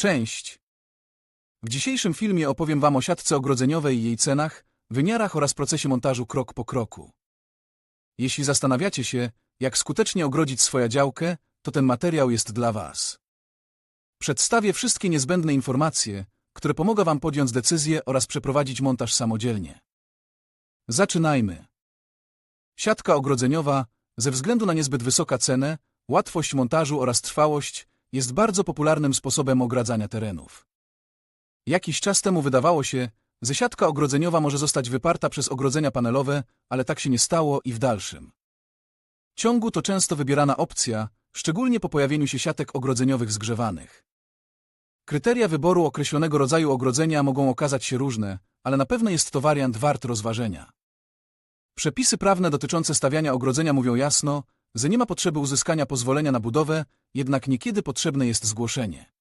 Część. W dzisiejszym filmie opowiem Wam o siatce ogrodzeniowej i jej cenach, wymiarach oraz procesie montażu krok po kroku. Jeśli zastanawiacie się, jak skutecznie ogrodzić swoją działkę, to ten materiał jest dla Was. Przedstawię wszystkie niezbędne informacje, które pomogą Wam podjąć decyzję oraz przeprowadzić montaż samodzielnie. Zaczynajmy. Siatka ogrodzeniowa, ze względu na niezbyt wysoką cenę, łatwość montażu oraz trwałość, jest bardzo popularnym sposobem ogradzania terenów. Jakiś czas temu wydawało się, że siatka ogrodzeniowa może zostać wyparta przez ogrodzenia panelowe, ale tak się nie stało i w dalszym ciągu to często wybierana opcja, szczególnie po pojawieniu się siatek ogrodzeniowych zgrzewanych. Kryteria wyboru określonego rodzaju ogrodzenia mogą okazać się różne, ale na pewno jest to wariant wart rozważenia. Przepisy prawne dotyczące stawiania ogrodzenia mówią jasno, że nie ma potrzeby uzyskania pozwolenia na budowę, jednak niekiedy potrzebne jest zgłoszenie.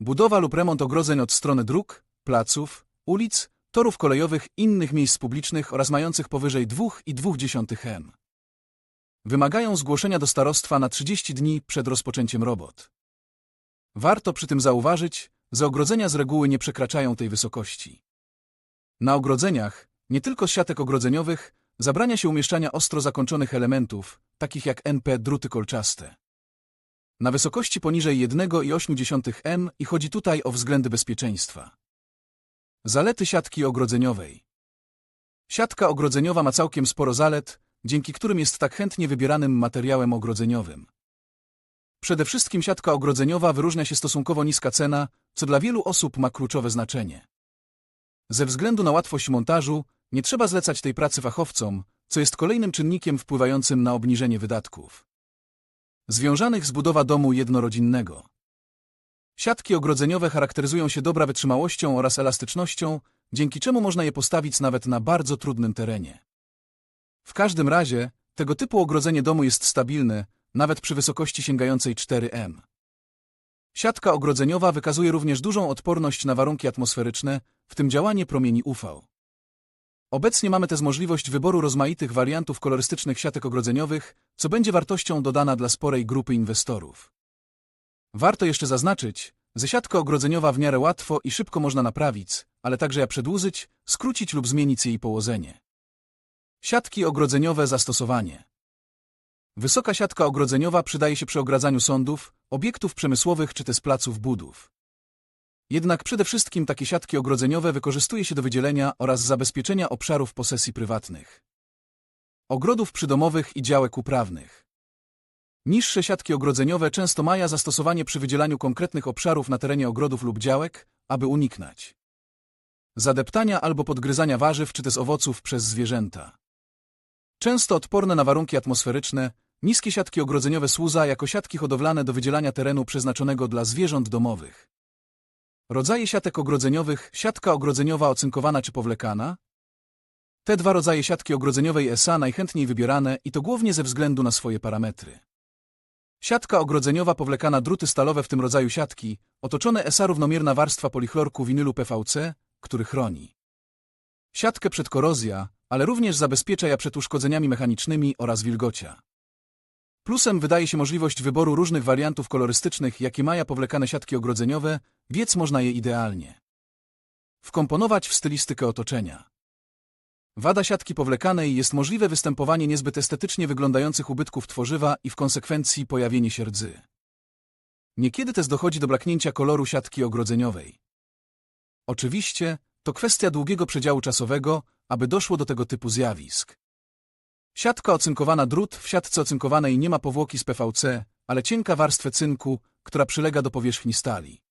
Budowa lub remont ogrodzeń od strony dróg, placów, ulic, torów kolejowych, innych miejsc publicznych oraz mających powyżej 2,2 m. Wymagają zgłoszenia do starostwa na 30 dni przed rozpoczęciem robót. Warto przy tym zauważyć, że ogrodzenia z reguły nie przekraczają tej wysokości. Na ogrodzeniach, nie tylko z siatek ogrodzeniowych, zabrania się umieszczania ostro zakończonych elementów, takich jak NP druty kolczaste. Na wysokości poniżej 1,8 m i chodzi tutaj o względy bezpieczeństwa. Zalety siatki ogrodzeniowej Siatka ogrodzeniowa ma całkiem sporo zalet, dzięki którym jest tak chętnie wybieranym materiałem ogrodzeniowym. Przede wszystkim siatka ogrodzeniowa wyróżnia się stosunkowo niska cena, co dla wielu osób ma kluczowe znaczenie. Ze względu na łatwość montażu, nie trzeba zlecać tej pracy fachowcom, co jest kolejnym czynnikiem wpływającym na obniżenie wydatków. Związanych z budowa domu jednorodzinnego. Siatki ogrodzeniowe charakteryzują się dobra wytrzymałością oraz elastycznością, dzięki czemu można je postawić nawet na bardzo trudnym terenie. W każdym razie, tego typu ogrodzenie domu jest stabilne, nawet przy wysokości sięgającej 4 m. Siatka ogrodzeniowa wykazuje również dużą odporność na warunki atmosferyczne, w tym działanie promieni UV. Obecnie mamy też możliwość wyboru rozmaitych wariantów kolorystycznych siatek ogrodzeniowych, co będzie wartością dodana dla sporej grupy inwestorów. Warto jeszcze zaznaczyć, że siatka ogrodzeniowa w miarę łatwo i szybko można naprawić, ale także ja przedłużyć, skrócić lub zmienić jej położenie. Siatki ogrodzeniowe zastosowanie Wysoka siatka ogrodzeniowa przydaje się przy ogradzaniu sądów, obiektów przemysłowych czy też placów budów. Jednak przede wszystkim takie siatki ogrodzeniowe wykorzystuje się do wydzielenia oraz zabezpieczenia obszarów posesji prywatnych. Ogrodów przydomowych i działek uprawnych. Niższe siatki ogrodzeniowe często mają zastosowanie przy wydzielaniu konkretnych obszarów na terenie ogrodów lub działek, aby uniknąć zadeptania albo podgryzania warzyw czy też owoców przez zwierzęta. Często odporne na warunki atmosferyczne, niskie siatki ogrodzeniowe służą jako siatki hodowlane do wydzielania terenu przeznaczonego dla zwierząt domowych. Rodzaje siatek ogrodzeniowych, siatka ogrodzeniowa ocynkowana czy powlekana. Te dwa rodzaje siatki ogrodzeniowej SA najchętniej wybierane i to głównie ze względu na swoje parametry. Siatka ogrodzeniowa powlekana druty stalowe w tym rodzaju siatki, otoczone SA równomierna warstwa polichlorku winylu PVC, który chroni. Siatkę przed korozja, ale również zabezpiecza je przed uszkodzeniami mechanicznymi oraz wilgocia. Plusem wydaje się możliwość wyboru różnych wariantów kolorystycznych, jakie mają powlekane siatki ogrodzeniowe, więc można je idealnie wkomponować w stylistykę otoczenia. Wada siatki powlekanej jest możliwe występowanie niezbyt estetycznie wyglądających ubytków tworzywa i w konsekwencji pojawienie się rdzy. Niekiedy też dochodzi do braknięcia koloru siatki ogrodzeniowej. Oczywiście, to kwestia długiego przedziału czasowego, aby doszło do tego typu zjawisk. Siatka ocynkowana drut w siatce ocynkowanej nie ma powłoki z PVC, ale cienka warstwę cynku, która przylega do powierzchni stali.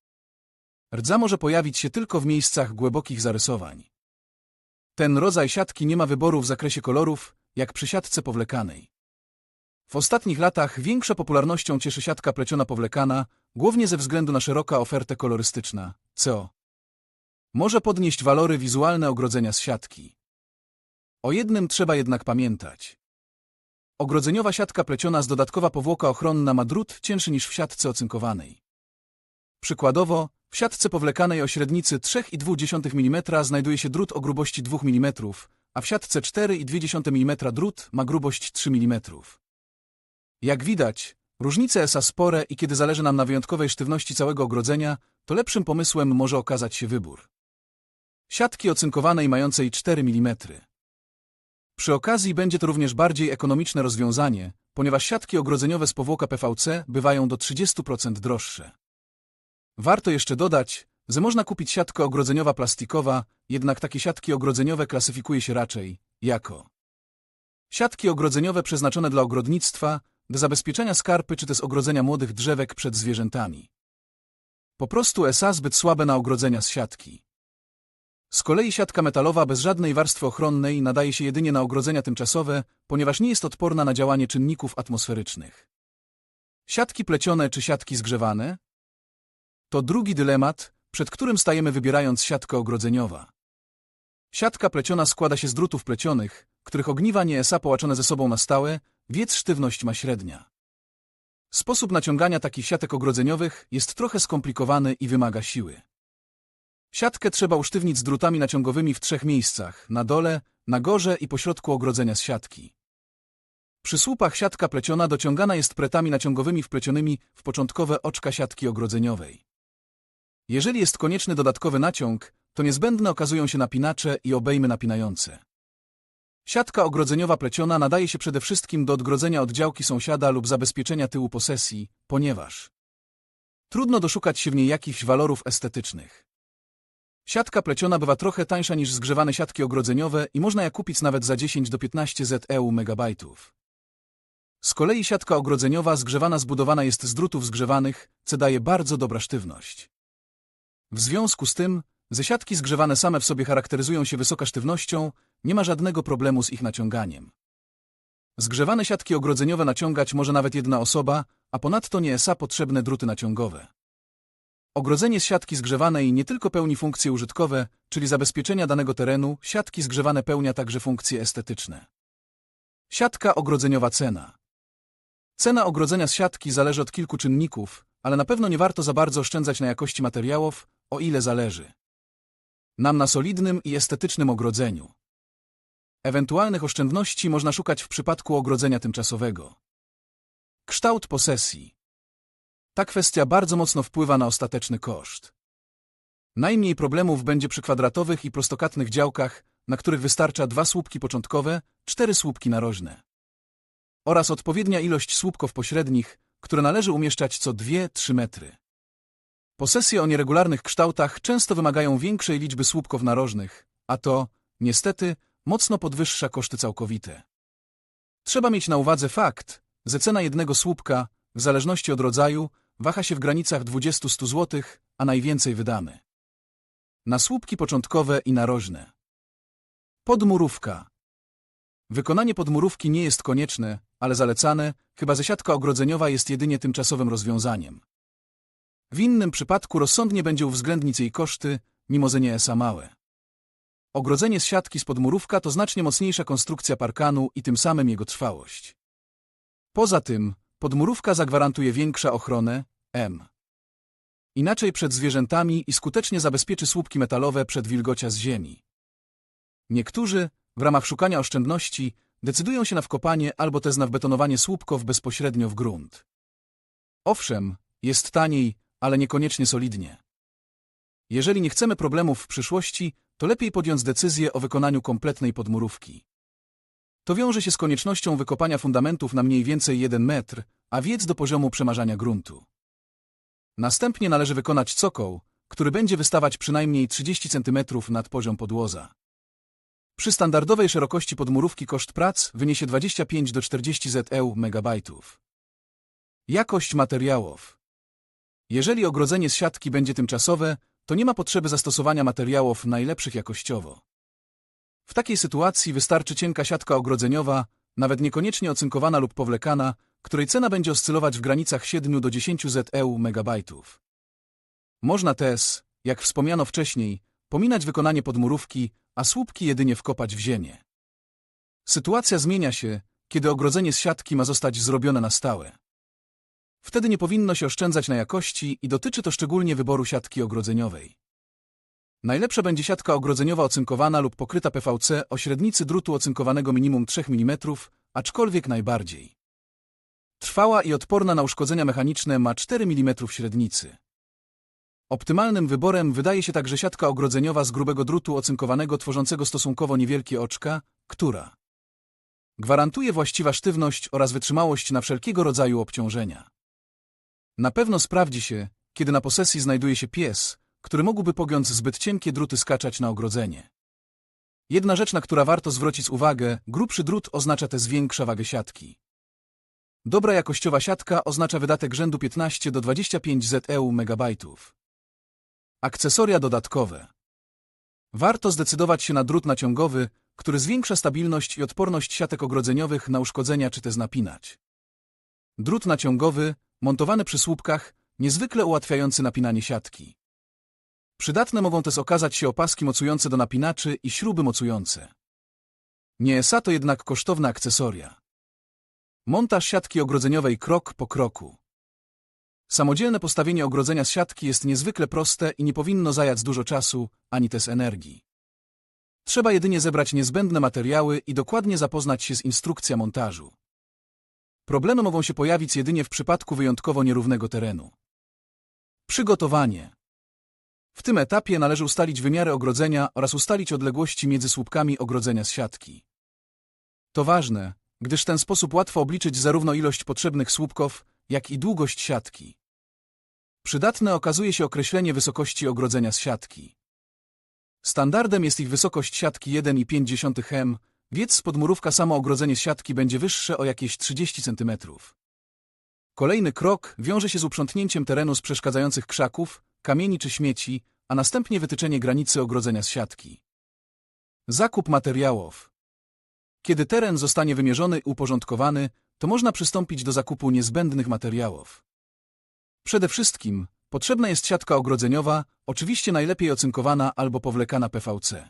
Rdza może pojawić się tylko w miejscach głębokich zarysowań. Ten rodzaj siatki nie ma wyboru w zakresie kolorów, jak przy siatce powlekanej. W ostatnich latach większa popularnością cieszy siatka pleciona powlekana, głównie ze względu na szeroką ofertę kolorystyczna, co może podnieść walory wizualne ogrodzenia z siatki. O jednym trzeba jednak pamiętać. Ogrodzeniowa siatka pleciona z dodatkowa powłoka ochronna ma drut cięższy niż w siatce ocynkowanej. Przykładowo, w siatce powlekanej o średnicy 3,2 mm znajduje się drut o grubości 2 mm, a w siatce 4,2 mm drut ma grubość 3 mm. Jak widać, różnice są spore i kiedy zależy nam na wyjątkowej sztywności całego ogrodzenia, to lepszym pomysłem może okazać się wybór. Siatki ocynkowanej mającej 4 mm. Przy okazji będzie to również bardziej ekonomiczne rozwiązanie, ponieważ siatki ogrodzeniowe z powłoka PVC bywają do 30% droższe. Warto jeszcze dodać, że można kupić siatkę ogrodzeniowa plastikowa, jednak takie siatki ogrodzeniowe klasyfikuje się raczej jako siatki ogrodzeniowe przeznaczone dla ogrodnictwa, do zabezpieczenia skarpy czy też ogrodzenia młodych drzewek przed zwierzętami. Po prostu SA zbyt słabe na ogrodzenia z siatki. Z kolei siatka metalowa bez żadnej warstwy ochronnej nadaje się jedynie na ogrodzenia tymczasowe, ponieważ nie jest odporna na działanie czynników atmosferycznych. Siatki plecione czy siatki zgrzewane? To drugi dylemat, przed którym stajemy wybierając siatkę ogrodzeniowa. Siatka pleciona składa się z drutów plecionych, których ogniwa nie SA połaczone ze sobą na stałe, więc sztywność ma średnia. Sposób naciągania takich siatek ogrodzeniowych jest trochę skomplikowany i wymaga siły. Siatkę trzeba usztywnić z drutami naciągowymi w trzech miejscach, na dole, na górze i pośrodku ogrodzenia z siatki. Przy słupach siatka pleciona dociągana jest pretami naciągowymi wplecionymi w początkowe oczka siatki ogrodzeniowej. Jeżeli jest konieczny dodatkowy naciąg, to niezbędne okazują się napinacze i obejmy napinające. Siatka ogrodzeniowa pleciona nadaje się przede wszystkim do odgrodzenia od działki sąsiada lub zabezpieczenia tyłu posesji, ponieważ trudno doszukać się w niej jakichś walorów estetycznych. Siatka pleciona bywa trochę tańsza niż zgrzewane siatki ogrodzeniowe i można je kupić nawet za 10 do 15 ZEU megabajtów. Z kolei siatka ogrodzeniowa zgrzewana zbudowana jest z drutów zgrzewanych, co daje bardzo dobra sztywność. W związku z tym, ze siatki zgrzewane same w sobie charakteryzują się wysoka sztywnością, nie ma żadnego problemu z ich naciąganiem. Zgrzewane siatki ogrodzeniowe naciągać może nawet jedna osoba, a ponadto nie są potrzebne druty naciągowe. Ogrodzenie z siatki zgrzewanej nie tylko pełni funkcje użytkowe, czyli zabezpieczenia danego terenu, siatki zgrzewane pełnia także funkcje estetyczne. Siatka ogrodzeniowa cena. Cena ogrodzenia z siatki zależy od kilku czynników, ale na pewno nie warto za bardzo oszczędzać na jakości materiałów, o ile zależy nam na solidnym i estetycznym ogrodzeniu. Ewentualnych oszczędności można szukać w przypadku ogrodzenia tymczasowego. Kształt posesji. Ta kwestia bardzo mocno wpływa na ostateczny koszt. Najmniej problemów będzie przy kwadratowych i prostokatnych działkach, na których wystarcza dwa słupki początkowe, cztery słupki narożne. Oraz odpowiednia ilość słupków pośrednich, które należy umieszczać co 2-3 metry. Posesje o nieregularnych kształtach często wymagają większej liczby słupków narożnych, a to, niestety, mocno podwyższa koszty całkowite. Trzeba mieć na uwadze fakt, że cena jednego słupka, w zależności od rodzaju, waha się w granicach 20-100 zł, a najwięcej wydamy. Na słupki początkowe i narożne. Podmurówka. Wykonanie podmurówki nie jest konieczne, ale zalecane, chyba że ogrodzeniowa jest jedynie tymczasowym rozwiązaniem. W innym przypadku rozsądnie będzie uwzględnić jej koszty, mimo że nie jest małe. Ogrodzenie z siatki z podmurówka to znacznie mocniejsza konstrukcja parkanu i tym samym jego trwałość. Poza tym, podmurówka zagwarantuje większa ochronę, M. Inaczej przed zwierzętami i skutecznie zabezpieczy słupki metalowe przed wilgocia z ziemi. Niektórzy, w ramach szukania oszczędności, decydują się na wkopanie albo też na wbetonowanie słupków bezpośrednio w grunt. Owszem, jest taniej, ale niekoniecznie solidnie. Jeżeli nie chcemy problemów w przyszłości, to lepiej podjąć decyzję o wykonaniu kompletnej podmurówki. To wiąże się z koniecznością wykopania fundamentów na mniej więcej 1 metr, a wiec do poziomu przemarzania gruntu. Następnie należy wykonać cokoł, który będzie wystawać przynajmniej 30 cm nad poziom podłoza. Przy standardowej szerokości podmurówki koszt prac wyniesie 25 do 40 ZEU megabajtów. Jakość materiałów jeżeli ogrodzenie z siatki będzie tymczasowe, to nie ma potrzeby zastosowania materiałów najlepszych jakościowo. W takiej sytuacji wystarczy cienka siatka ogrodzeniowa, nawet niekoniecznie ocynkowana lub powlekana, której cena będzie oscylować w granicach 7 do 10 ZEU megabajtów. Można też, jak wspomniano wcześniej, pominać wykonanie podmurówki, a słupki jedynie wkopać w ziemię. Sytuacja zmienia się, kiedy ogrodzenie z siatki ma zostać zrobione na stałe. Wtedy nie powinno się oszczędzać na jakości i dotyczy to szczególnie wyboru siatki ogrodzeniowej. Najlepsza będzie siatka ogrodzeniowa ocynkowana lub pokryta PVC o średnicy drutu ocynkowanego minimum 3 mm, aczkolwiek najbardziej. Trwała i odporna na uszkodzenia mechaniczne ma 4 mm średnicy. Optymalnym wyborem wydaje się także siatka ogrodzeniowa z grubego drutu ocynkowanego tworzącego stosunkowo niewielkie oczka, która gwarantuje właściwa sztywność oraz wytrzymałość na wszelkiego rodzaju obciążenia. Na pewno sprawdzi się, kiedy na posesji znajduje się pies, który mógłby pogiąc zbyt cienkie druty skaczać na ogrodzenie. Jedna rzecz, na która warto zwrócić uwagę, grubszy drut oznacza też większa wagę siatki. Dobra jakościowa siatka oznacza wydatek rzędu 15 do 25 ZEU megabajtów. Akcesoria dodatkowe. Warto zdecydować się na drut naciągowy, który zwiększa stabilność i odporność siatek ogrodzeniowych na uszkodzenia czy też napinać. Drut naciągowy, montowany przy słupkach, niezwykle ułatwiający napinanie siatki. Przydatne mogą też okazać się opaski mocujące do napinaczy i śruby mocujące. Nie ESA to jednak kosztowne akcesoria. Montaż siatki ogrodzeniowej krok po kroku. Samodzielne postawienie ogrodzenia z siatki jest niezwykle proste i nie powinno zająć dużo czasu, ani też energii. Trzeba jedynie zebrać niezbędne materiały i dokładnie zapoznać się z instrukcją montażu. Problemy mogą się pojawić jedynie w przypadku wyjątkowo nierównego terenu. Przygotowanie. W tym etapie należy ustalić wymiary ogrodzenia oraz ustalić odległości między słupkami ogrodzenia z siatki. To ważne, gdyż w ten sposób łatwo obliczyć zarówno ilość potrzebnych słupków, jak i długość siatki. Przydatne okazuje się określenie wysokości ogrodzenia z siatki. Standardem jest ich wysokość siatki 1,5 m, więc podmurówka samo ogrodzenie z siatki będzie wyższe o jakieś 30 cm. Kolejny krok wiąże się z uprzątnięciem terenu z przeszkadzających krzaków, kamieni czy śmieci, a następnie wytyczenie granicy ogrodzenia z siatki. Zakup materiałów. Kiedy teren zostanie wymierzony i uporządkowany, to można przystąpić do zakupu niezbędnych materiałów. Przede wszystkim potrzebna jest siatka ogrodzeniowa, oczywiście najlepiej ocynkowana albo powlekana PVC.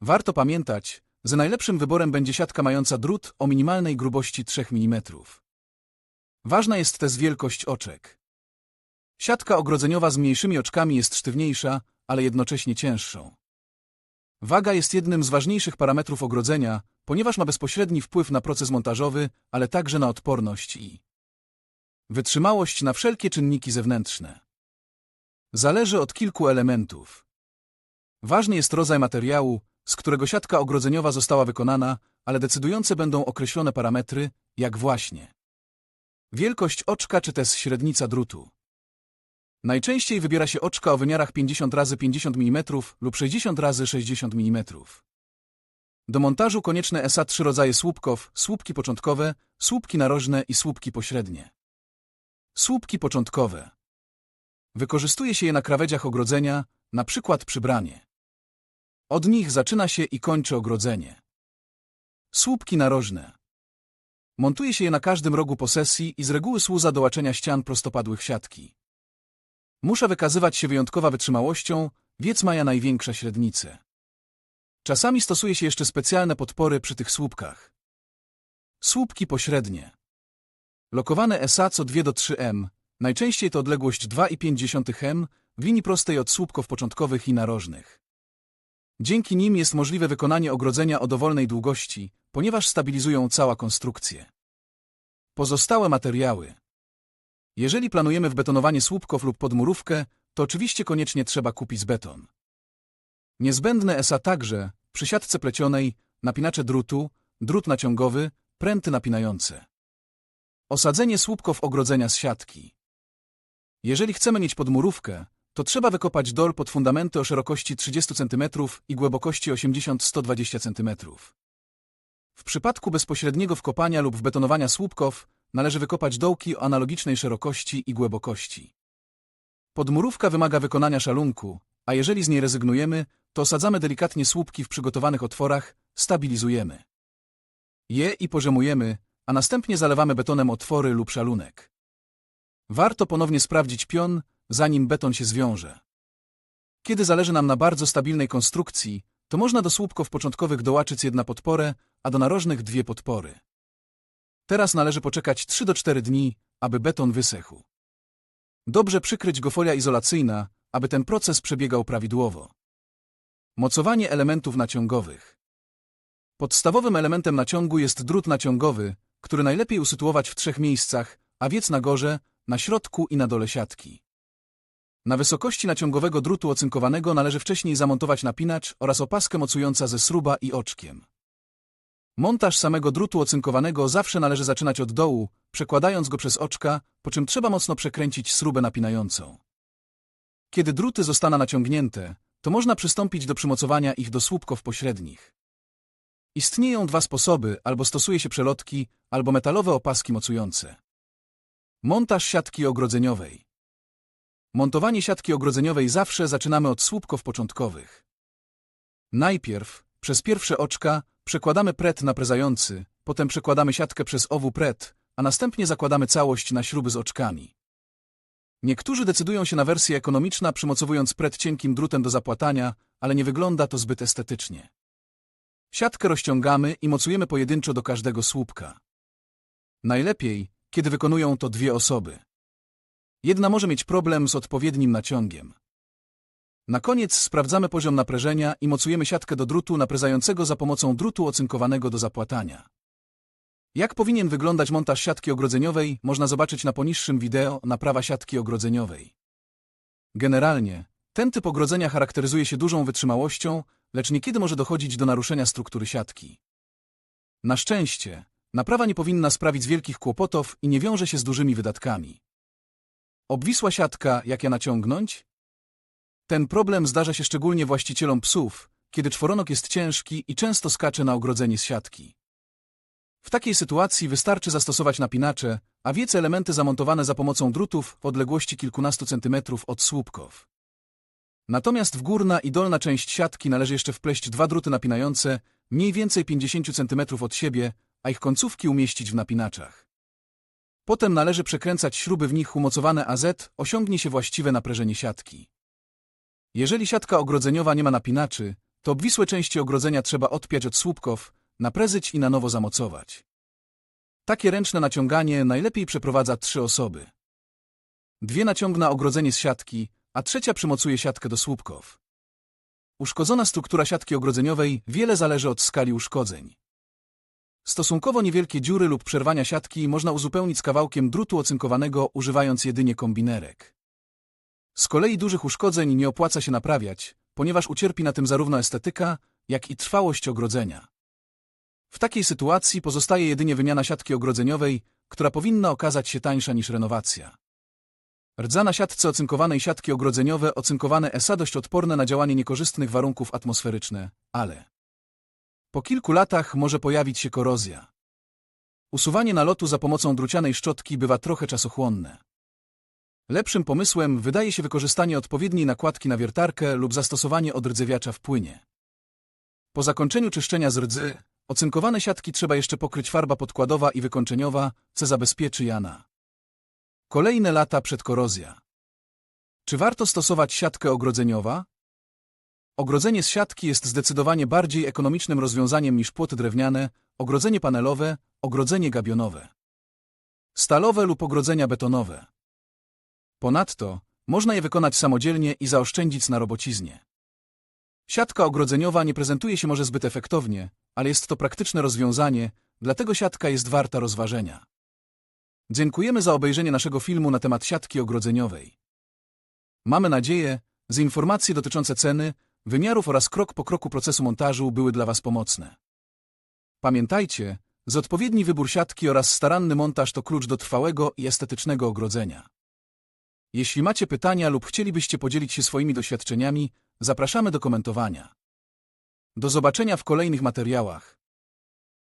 Warto pamiętać, że najlepszym wyborem będzie siatka mająca drut o minimalnej grubości 3 mm. Ważna jest też wielkość oczek. Siatka ogrodzeniowa z mniejszymi oczkami jest sztywniejsza, ale jednocześnie cięższą. Waga jest jednym z ważniejszych parametrów ogrodzenia, ponieważ ma bezpośredni wpływ na proces montażowy, ale także na odporność i wytrzymałość na wszelkie czynniki zewnętrzne. Zależy od kilku elementów. Ważny jest rodzaj materiału, z którego siatka ogrodzeniowa została wykonana, ale decydujące będą określone parametry, jak właśnie wielkość oczka czy też średnica drutu. Najczęściej wybiera się oczka o wymiarach 50 x 50 mm lub 60 x 60 mm. Do montażu konieczne SA trzy rodzaje słupków, słupki początkowe, słupki narożne i słupki pośrednie. Słupki początkowe. Wykorzystuje się je na krawędziach ogrodzenia, na przykład przybranie. Od nich zaczyna się i kończy ogrodzenie. Słupki narożne. Montuje się je na każdym rogu posesji i z reguły służa do łaczenia ścian prostopadłych siatki. Muszę wykazywać się wyjątkowa wytrzymałością, wiec maja największa średnicę. Czasami stosuje się jeszcze specjalne podpory przy tych słupkach. Słupki pośrednie. Lokowane SA co 2 do 3 m, najczęściej to odległość 2,5 m w linii prostej od słupków początkowych i narożnych. Dzięki nim jest możliwe wykonanie ogrodzenia o dowolnej długości, ponieważ stabilizują całą konstrukcję. Pozostałe materiały. Jeżeli planujemy wbetonowanie słupków lub podmurówkę, to oczywiście koniecznie trzeba kupić beton. Niezbędne ESA także, przy siatce plecionej, napinacze drutu, drut naciągowy, pręty napinające. Osadzenie słupków ogrodzenia z siatki. Jeżeli chcemy mieć podmurówkę, to trzeba wykopać dol pod fundamenty o szerokości 30 cm i głębokości 80-120 cm. W przypadku bezpośredniego wkopania lub wbetonowania słupków należy wykopać dołki o analogicznej szerokości i głębokości. Podmurówka wymaga wykonania szalunku, a jeżeli z niej rezygnujemy, to osadzamy delikatnie słupki w przygotowanych otworach, stabilizujemy je i poziomujemy, a następnie zalewamy betonem otwory lub szalunek. Warto ponownie sprawdzić pion, zanim beton się zwiąże. Kiedy zależy nam na bardzo stabilnej konstrukcji, to można do słupków początkowych dołaczyć jedna podporę, a do narożnych dwie podpory. Teraz należy poczekać 3 do 4 dni, aby beton wysechł. Dobrze przykryć go folia izolacyjna, aby ten proces przebiegał prawidłowo. Mocowanie elementów naciągowych. Podstawowym elementem naciągu jest drut naciągowy, który najlepiej usytuować w trzech miejscach, a wiec na górze, na środku i na dole siatki. Na wysokości naciągowego drutu ocynkowanego należy wcześniej zamontować napinacz oraz opaskę mocująca ze sruba i oczkiem. Montaż samego drutu ocynkowanego zawsze należy zaczynać od dołu, przekładając go przez oczka, po czym trzeba mocno przekręcić śrubę napinającą. Kiedy druty zostaną naciągnięte, to można przystąpić do przymocowania ich do słupków pośrednich. Istnieją dwa sposoby, albo stosuje się przelotki, albo metalowe opaski mocujące. Montaż siatki ogrodzeniowej. Montowanie siatki ogrodzeniowej zawsze zaczynamy od słupków początkowych. Najpierw, przez pierwsze oczka, przekładamy pret naprezający, potem przekładamy siatkę przez owu pret, a następnie zakładamy całość na śruby z oczkami. Niektórzy decydują się na wersję ekonomiczna, przymocowując pret cienkim drutem do zapłatania, ale nie wygląda to zbyt estetycznie. Siatkę rozciągamy i mocujemy pojedynczo do każdego słupka. Najlepiej, kiedy wykonują to dwie osoby. Jedna może mieć problem z odpowiednim naciągiem. Na koniec sprawdzamy poziom naprężenia i mocujemy siatkę do drutu naprezającego za pomocą drutu ocynkowanego do zapłatania. Jak powinien wyglądać montaż siatki ogrodzeniowej, można zobaczyć na poniższym wideo naprawa siatki ogrodzeniowej. Generalnie, ten typ ogrodzenia charakteryzuje się dużą wytrzymałością, lecz niekiedy może dochodzić do naruszenia struktury siatki. Na szczęście, naprawa nie powinna sprawić wielkich kłopotów i nie wiąże się z dużymi wydatkami. Obwisła siatka, jak ja naciągnąć? Ten problem zdarza się szczególnie właścicielom psów, kiedy czworonok jest ciężki i często skacze na ogrodzenie z siatki. W takiej sytuacji wystarczy zastosować napinacze, a wiece elementy zamontowane za pomocą drutów w odległości kilkunastu centymetrów od słupków. Natomiast w górna i dolna część siatki należy jeszcze wpleść dwa druty napinające, mniej więcej 50 cm od siebie, a ich końcówki umieścić w napinaczach. Potem należy przekręcać śruby w nich umocowane AZ, osiągnie się właściwe naprężenie siatki. Jeżeli siatka ogrodzeniowa nie ma napinaczy, to obwisłe części ogrodzenia trzeba odpiać od słupków, naprezyć i na nowo zamocować. Takie ręczne naciąganie najlepiej przeprowadza trzy osoby. Dwie naciągna ogrodzenie z siatki, a trzecia przymocuje siatkę do słupków. Uszkodzona struktura siatki ogrodzeniowej wiele zależy od skali uszkodzeń. Stosunkowo niewielkie dziury lub przerwania siatki można uzupełnić z kawałkiem drutu ocynkowanego używając jedynie kombinerek. Z kolei dużych uszkodzeń nie opłaca się naprawiać, ponieważ ucierpi na tym zarówno estetyka, jak i trwałość ogrodzenia. W takiej sytuacji pozostaje jedynie wymiana siatki ogrodzeniowej, która powinna okazać się tańsza niż renowacja. Rdza na siatce ocynkowanej siatki ogrodzeniowe ocynkowane ESA dość odporne na działanie niekorzystnych warunków atmosferyczne, ale po kilku latach może pojawić się korozja. Usuwanie nalotu za pomocą drucianej szczotki bywa trochę czasochłonne. Lepszym pomysłem wydaje się wykorzystanie odpowiedniej nakładki na wiertarkę lub zastosowanie odrdzewiacza w płynie. Po zakończeniu czyszczenia z rdzy, ocynkowane siatki trzeba jeszcze pokryć farba podkładowa i wykończeniowa, co zabezpieczy jana. Kolejne lata przed korozja. Czy warto stosować siatkę ogrodzeniowa? Ogrodzenie z siatki jest zdecydowanie bardziej ekonomicznym rozwiązaniem niż płoty drewniane, ogrodzenie panelowe, ogrodzenie gabionowe. Stalowe lub ogrodzenia betonowe. Ponadto, można je wykonać samodzielnie i zaoszczędzić na robociznie. Siatka ogrodzeniowa nie prezentuje się może zbyt efektownie, ale jest to praktyczne rozwiązanie, dlatego siatka jest warta rozważenia. Dziękujemy za obejrzenie naszego filmu na temat siatki ogrodzeniowej. Mamy nadzieję, że informacje dotyczące ceny, wymiarów oraz krok po kroku procesu montażu były dla Was pomocne. Pamiętajcie, że odpowiedni wybór siatki oraz staranny montaż to klucz do trwałego i estetycznego ogrodzenia. Jeśli macie pytania lub chcielibyście podzielić się swoimi doświadczeniami, zapraszamy do komentowania. Do zobaczenia w kolejnych materiałach.